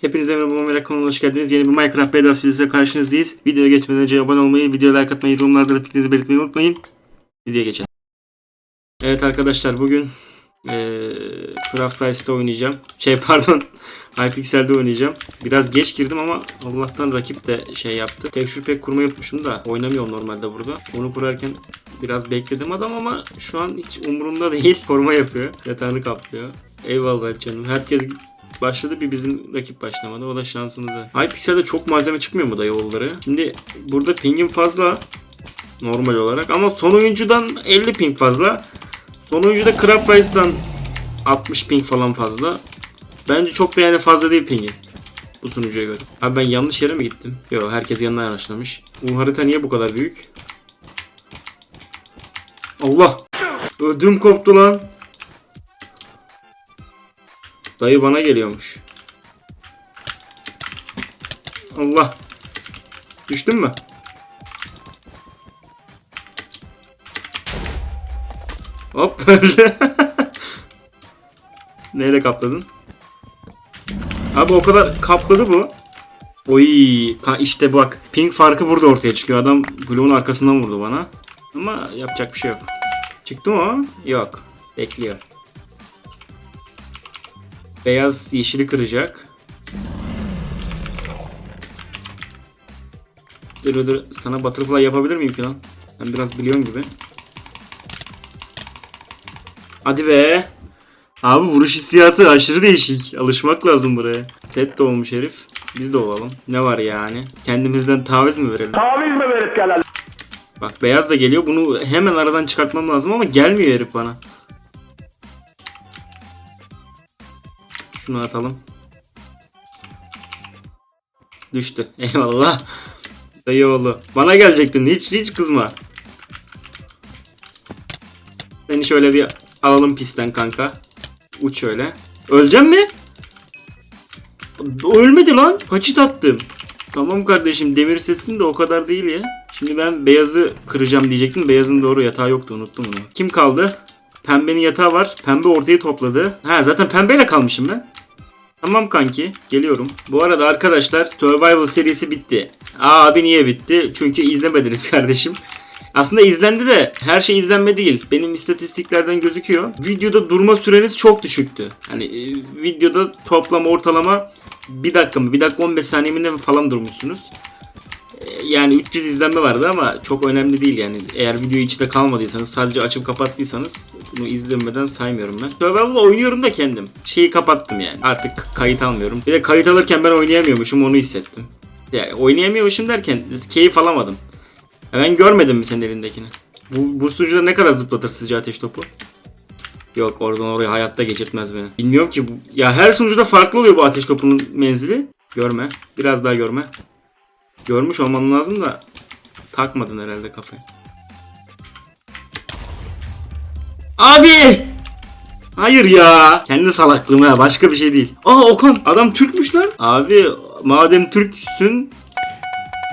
Hepinize merhaba Merak kanalına hoş geldiniz. Yeni bir Minecraft Bedras videosuyla karşınızdayız. Videoya geçmeden önce abone olmayı, videoya like atmayı, yorumlarda da fikrinizi belirtmeyi unutmayın. Videoya geçelim. Evet arkadaşlar bugün eee Craft Rice'da oynayacağım. Şey pardon Hypixel'de oynayacağım. Biraz geç girdim ama Allah'tan rakip de şey yaptı. Tekstür pek kurma yapmışım da oynamıyorum normalde burada. Onu kurarken biraz bekledim adam ama şu an hiç umurumda değil. Koruma yapıyor. Yatağını kaplıyor. Eyvallah canım. Herkes başladı bir bizim rakip başlamadı. O da şansımıza. Hypixel'de çok malzeme çıkmıyor mu da yolları? Şimdi burada pingim fazla. Normal olarak. Ama son oyuncudan 50 ping fazla. Son oyuncuda Craft Rice'dan 60 ping falan fazla. Bence çok da yani fazla değil pingin. Bu sunucuya göre. Abi ben yanlış yere mi gittim? Yok herkes yanına yanaşlamış. Bu harita niye bu kadar büyük? Allah! Ödüm koptu lan. Dayı bana geliyormuş. Allah. Düştün mü? Hop öldü. Neyle kapladın? Abi o kadar kapladı bu. Oy işte bak ping farkı burada ortaya çıkıyor. Adam bloğun arkasından vurdu bana. Ama yapacak bir şey yok. Çıktı mı o? Yok. Bekliyor. Beyaz yeşili kıracak. Dur dur. Sana butterfly yapabilir miyim ki lan? Ben biraz biliyorum gibi. Hadi be. Abi vuruş hissiyatı aşırı değişik. Alışmak lazım buraya. Set de olmuş herif. Biz de olalım. Ne var yani? Kendimizden taviz mi verelim? Taviz mi verip gelelim? Bak beyaz da geliyor. Bunu hemen aradan çıkartmam lazım ama gelmiyor herif bana. Şunu atalım. Düştü. Eyvallah. Dayı oğlu. Bana gelecektin. Hiç hiç kızma. Seni şöyle bir alalım pistten kanka. Uç şöyle. Öleceğim mi? Ölmedi lan. Kaçit attım. Tamam kardeşim demir sesin de o kadar değil ya. Şimdi ben beyazı kıracağım diyecektim. Beyazın doğru yatağı yoktu unuttum onu. Kim kaldı? Pembenin yatağı var. Pembe ortayı topladı. Ha zaten pembeyle kalmışım ben. Tamam kanki geliyorum. Bu arada arkadaşlar Survival serisi bitti. Aa abi niye bitti? Çünkü izlemediniz kardeşim. Aslında izlendi de her şey izlenme değil. Benim istatistiklerden gözüküyor. Videoda durma süreniz çok düşüktü. Hani e, videoda toplam ortalama 1 dakika mı 1 dakika 15 saniye mi falan durmuşsunuz. Yani 300 izlenme vardı ama çok önemli değil yani. Eğer video içinde kalmadıysanız sadece açıp kapattıysanız bunu izlemeden saymıyorum ben. Survival'da oynuyorum da kendim. Şeyi kapattım yani. Artık kayıt almıyorum. Bir de kayıt alırken ben oynayamıyormuşum onu hissettim. Yani oynayamıyormuşum derken keyif alamadım. Ya Ben görmedim mi senin elindekini? Bu, bu sunucuda ne kadar zıplatır sizce ateş topu? Yok oradan oraya hayatta geçirtmez beni. Bilmiyorum ki bu. Ya her sunucuda farklı oluyor bu ateş topunun menzili. Görme. Biraz daha görme. Görmüş olman lazım da takmadın herhalde kafayı. Abi! Hayır ya. Kendi salaklığım ha başka bir şey değil. Aa Okan adam Türkmüş lan. Abi madem Türksün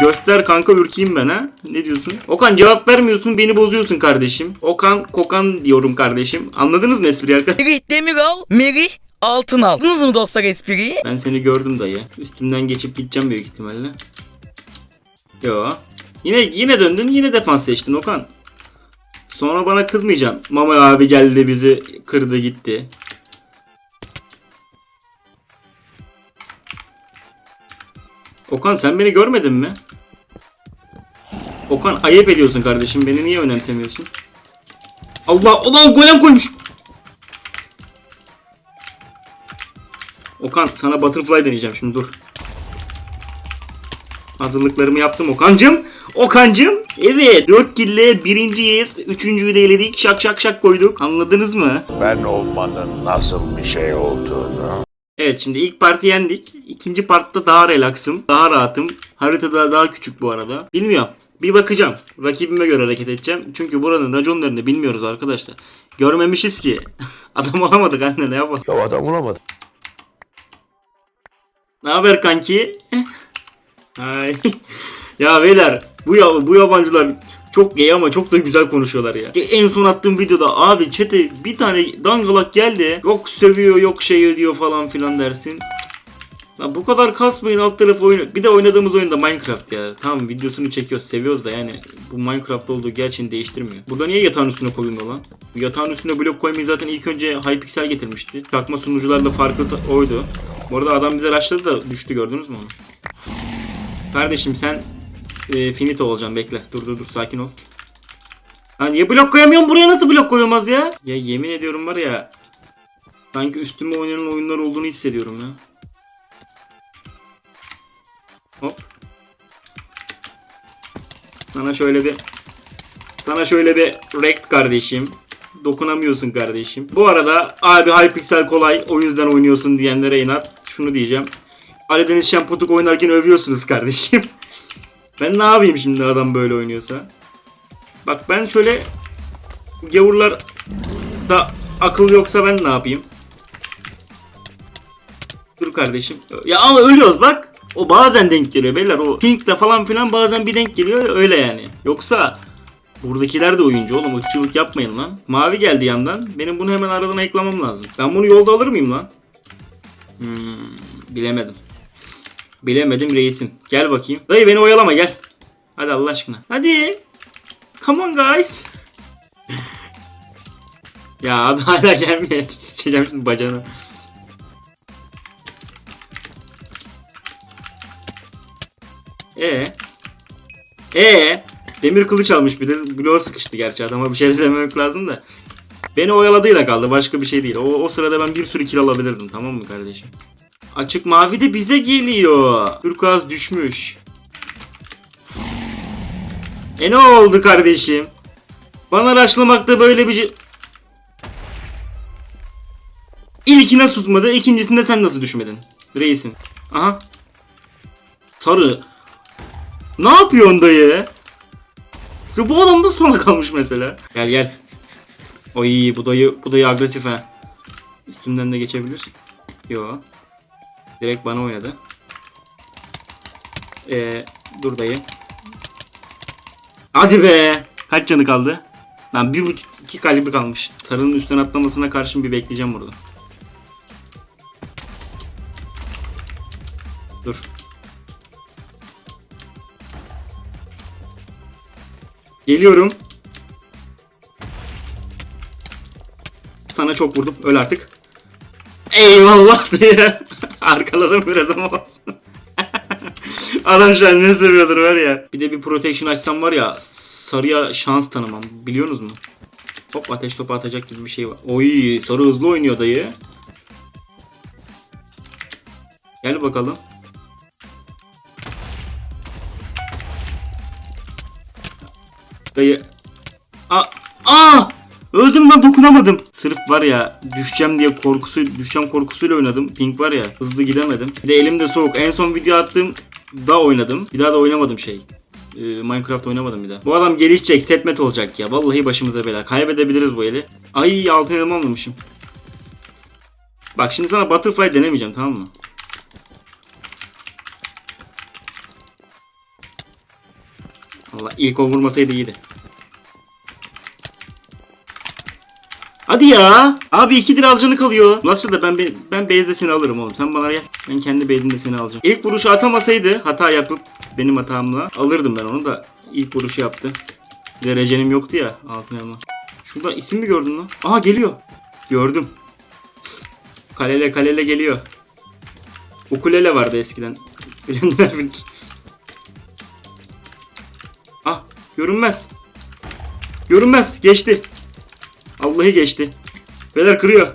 Göster kanka ürkeyim ben ha. Ne diyorsun? Okan cevap vermiyorsun beni bozuyorsun kardeşim. Okan kokan diyorum kardeşim. Anladınız mı espriyi arkadaşlar? Merih demir al, Merih altın al. Anladınız mı dostlar espriyi? Ben seni gördüm dayı. Üstünden geçip gideceğim büyük ihtimalle. Yo. Yine yine döndün yine defans seçtin Okan. Sonra bana kızmayacağım. Mama abi geldi bizi kırdı gitti. Okan sen beni görmedin mi? Okan ayıp ediyorsun kardeşim. Beni niye önemsemiyorsun? Allah ulan golem koymuş. Okan sana butterfly deneyeceğim şimdi dur. Hazırlıklarımı yaptım Okan'cım. Okan'cım. Evet 4 kille birinciyiz. Üçüncüyü de eledik. Şak şak şak koyduk. Anladınız mı? ben olmanın nasıl bir şey olduğunu Evet şimdi ilk parti yendik. İkinci partta daha relaxım. Daha rahatım. Haritada daha küçük bu arada. Bilmiyorum. Bir bakacağım. Rakibime göre hareket edeceğim. Çünkü buranın raconlarını bilmiyoruz arkadaşlar. Görmemişiz ki. Adam olamadık anne ne yapalım. ya adam olamadı. Ne haber kanki? Ay. ya beyler bu ya, bu yabancılar çok gay ama çok da güzel konuşuyorlar ya. En son attığım videoda abi çete bir tane dangalak geldi. Yok sövüyor yok şey diyor falan filan dersin. Lan bu kadar kasmayın alt tarafı oyunu. Bir de oynadığımız oyunda Minecraft ya. Tamam videosunu çekiyoruz seviyoruz da yani bu Minecraft olduğu gerçeğini değiştirmiyor. Burada niye yatağın üstüne koyulmuyor lan? Yatağın üstüne blok koymayı zaten ilk önce Hypixel getirmişti. Çakma sunucularla farkı oydu. Bu arada adam bize rushladı da düştü gördünüz mü onu? Kardeşim sen e, finito olacaksın bekle. Dur dur dur sakin ol. Ha niye blok koyamıyorum buraya nasıl blok koyulmaz ya? Ya yemin ediyorum var ya sanki üstüme oynanan oyunlar olduğunu hissediyorum ya. Hop. Sana şöyle bir sana şöyle bir rekt kardeşim. Dokunamıyorsun kardeşim. Bu arada abi Hypixel kolay o yüzden oynuyorsun diyenlere inat. Şunu diyeceğim. Ali Deniz Şamputuk oynarken övüyorsunuz kardeşim. ben ne yapayım şimdi adam böyle oynuyorsa? Bak ben şöyle gavurlar da akıl yoksa ben ne yapayım? Dur kardeşim. Ya ama ölüyoruz bak. O bazen denk geliyor beyler. O Pink'le falan filan bazen bir denk geliyor öyle yani. Yoksa buradakiler de oyuncu oğlum. Irkçılık yapmayın lan. Mavi geldi yandan. Benim bunu hemen aradan eklemem lazım. Ben bunu yolda alır mıyım lan? Hmm, bilemedim. Bilemedim reisim. Gel bakayım. Dayı beni oyalama gel. Hadi Allah aşkına. Hadi. Come on guys. ya abi hala gelmiyor. Sıçacağım şimdi bacağına. E E Demir kılıç almış bir de bloğa sıkıştı gerçi adama bir şey dememek lazım da. Beni oyaladığıyla kaldı başka bir şey değil. O, o sırada ben bir sürü kill alabilirdim tamam mı kardeşim? Açık mavi de bize geliyor. Turkuaz düşmüş. E ne oldu kardeşim? Bana raşlamakta böyle bir... İlki nasıl tutmadı? İkincisinde sen nasıl düşmedin? Reisim. Aha. Sarı. Ne yapıyorsun dayı? Su- Bu adam da sona kalmış mesela. Gel gel. Oy bu dayı bu dayı agresif ha. Üstümden de geçebilir. Yo. Direkt bana oynadı. Ee, dur dayı. Hadi be. Kaç canı kaldı? Lan bir buçuk iki kalbi kalmış. Sarının üstten atlamasına karşın bir bekleyeceğim burada. Dur. Geliyorum. Sana çok vurdum. Öl artık. Eyvallah diye. Arkaladım biraz ama olsun. Adam şu an ne seviyordur var ya. Bir de bir protection açsam var ya sarıya şans tanımam. Biliyorsunuz mu? Hop ateş topu atacak gibi bir şey var. Oy sarı hızlı oynuyor dayı. Gel bakalım. Dayı. Aa, aa! Öldüm lan dokunamadım. Sırf var ya düşeceğim diye korkusu düşeceğim korkusuyla oynadım. Pink var ya hızlı gidemedim. Bir de elimde soğuk. En son video attığım da oynadım. Bir daha da oynamadım şey. Ee, Minecraft oynamadım bir daha. Bu adam gelişecek, setmet olacak ya. Vallahi başımıza bela. Kaybedebiliriz bu eli. Ay altın elma almamışım. Bak şimdi sana butterfly denemeyeceğim tamam mı? Allah ilk o vurmasaydı iyiydi. Hadi ya. Abi iki lira alcanı kalıyor. Ulaşça da ben be- ben base'de seni alırım oğlum. Sen bana gel. Ben kendi base'imde seni alacağım. İlk vuruşu atamasaydı hata yapıp benim hatamla alırdım ben onu da ilk vuruşu yaptı. Derecenim yoktu ya altın elma. Şurada isim mi gördün lan? Aha geliyor. Gördüm. Kalele kalele geliyor. Ukulele vardı eskiden. Bilenler bilir. Ah görünmez. Görünmez. Geçti. Vallahi geçti. Beyler kırıyor.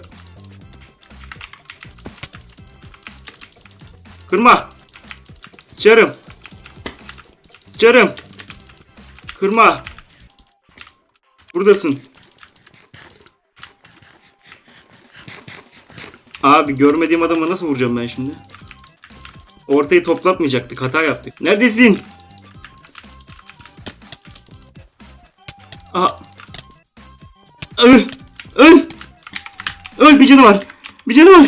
Kırma. Sıçarım. Sıçarım. Kırma. Buradasın. Abi görmediğim adamı nasıl vuracağım ben şimdi? Ortayı toplatmayacaktık. Hata yaptık. Neredesin? Bir canı var. Bir canı var.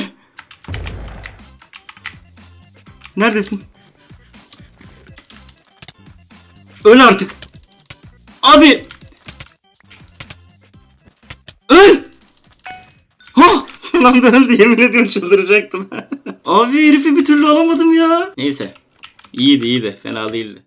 Neredesin? Öl artık. Abi! Öl! Ha! Son anda öldü yemin ediyorum çıldıracaktım. Abi herifi bir türlü alamadım ya. Neyse. İyiydi iyiydi. Fena değildi.